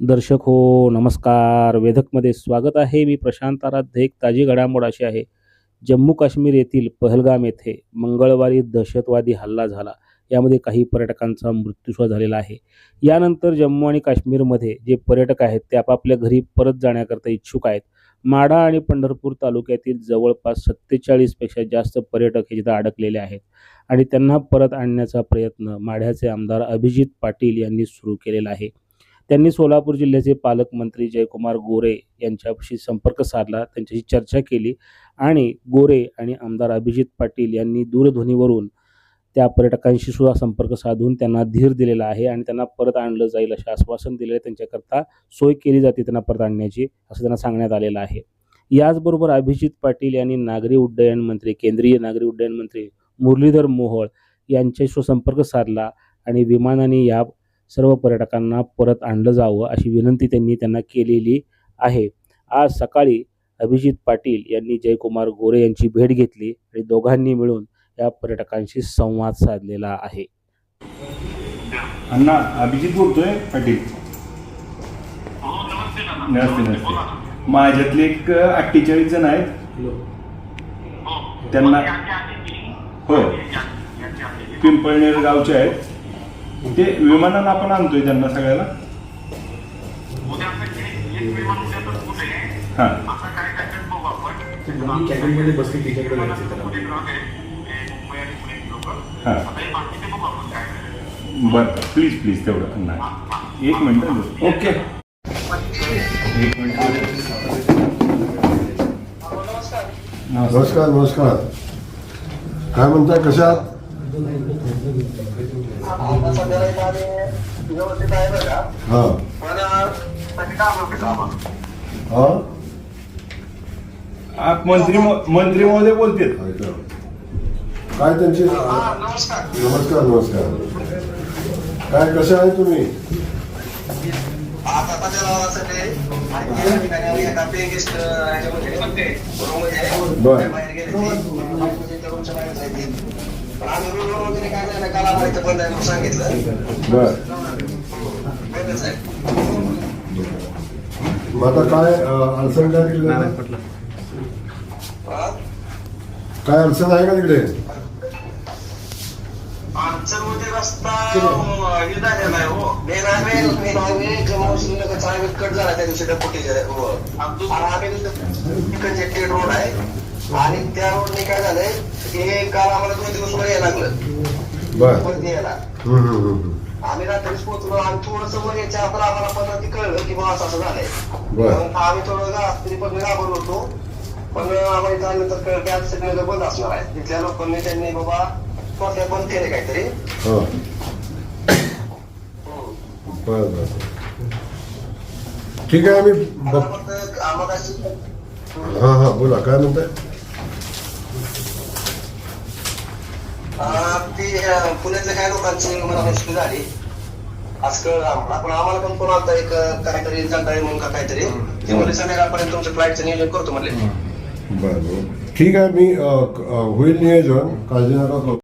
दर्शक हो नमस्कार. वेधकमध्ये स्वागत आहे. मी प्रशांत आराध्य एक ताजी घडामोड अशी आहे. जम्मू काश्मीर येथील पहलगाम येथे मंगळवारी दहशतवादी हल्ला झाला. यामध्ये काही पर्यटकांचा मृत्यूसुद्धा झालेला आहे. यानंतर जम्मू आणि काश्मीरमध्ये जे पर्यटक आहेत ते आपापल्या घरी परत जाण्याकरता इच्छुक आहेत. माढा आणि पंढरपूर तालुक्यातील जवळपास सत्तेचाळीसपेक्षा जास्त पर्यटक हे जिथं अडकलेले आहेत आणि त्यांना परत आणण्याचा प्रयत्न माढ्याचे आमदार अभिजित पाटील यांनी सुरू केलेला आहे. त्यांनी सोलापूर जिल्ह्याचे पालकमंत्री जयकुमार गोरे यांच्याशी संपर्क साधला त्यांच्याशी चर्चा केली आणि गोरे आणि आमदार अभिजित पाटील यांनी दूरध्वनीवरून त्या पर्यटकांशी सुद्धा संपर्क साधून त्यांना धीर दिलेला आहे आणि त्यांना परत आणलं जाईल असे आश्वासन दिलेलं आहे. त्यांच्याकरता सोय केली जाते त्यांना परत आणण्याची असं त्यांना सांगण्यात आलेलं आहे. याचबरोबर अभिजित पाटील यांनी नागरी उड्डयन मंत्री केंद्रीय नागरी उड्डयन मंत्री मुरलीधर मोहोळ यांच्याशी संपर्क साधला आणि विमानाने या सर्व पर्यटकांना परत आणलं जावं अशी विनंती त्यांनी त्यांना केलेली आहे आज सकाळी अभिजित पाटील यांनी जयकुमार गोरे यांची भेट घेतली आणि दोघांनी मिळून या पर्यटकांशी संवाद साधलेला आहे अण्णा अभिजित बोलतोय पाटील हो नमस्ते नमस्ते. माझ्यातले एक अठ्ठेचाळीस जण आहेत हो. त्यांना- ती. पिंपळनेर गावचे आहेत ते विमानानं आपण आणतोय त्यांना सगळ्याला? हां. कॅबिनमध्ये बसले तिच्याकडे जायचं. हे. करायचं. बरं प्लीज प्लीज तेवढं अण्णा एक मिनटं ओके. एक मिनिट. नमस्कार. नमस्कार काय म्हणताय कशात आता सध्याला इथं आम्ही व्यवस्थित आहे बरं का हा पण त्याची कामं होती कामं. हा आप मंत्री महो- मंत्री महोदय बोलतेत ऐका. काय त्यांची हा, नमस्कार नमस्कार नमस्कार काय कसे आहे तुम्ही आता. बरं. बाहेर गेले ते. बर. मग आता काय अं, अडचण काय तिकडे हा? काय अडचण आहे का तिकडे मध्ये रस्ता अं, हे झालेला आहे हो main highway main highway Jammu श्रीनगरचा highway cut झाला त्या दिवशी डपोटीच्या आणि आम्ही कंजेक्टेड रोड आहे आणि त्या रोडने काय झालंय हे काल आम्हाला दोन दिवस वर यायला लागलं. वरती यायला. आम्ही रात्रीच पोहोचलो आणि थोडस वर यायच्या अगोदर आम्हाला पण ते कळलं की बाबा असं असं झालंय. मग आम्ही थोडं गा तरी पण घाबरलो होतो. पण आम्हाला इथं आल्यानंतर कळलं की आज श्रीनगर बंद असणार आहे तिथल्या लोकांनी त्यांनी बाबा थोडक्यात बंद केले काहीतरी. हा. ठीक आहे आम्ही आम्हाला हा हा बोला काय म्हणताय अं, ती पुण्यातल्या काही लोकांची मला मुश्किल झाली. आज कळलं आम्हाला पण आम्हाला पण फोन आलता एक काहीतरी जनता म्हणून का काहीतरी? ते म्हणजे संध्याकाळपर्यंत तुमच्या फ्लाईटचं नियोजन करतो म्हणले. बर ठीक आहे मी होईल नियोजन. काळजी नका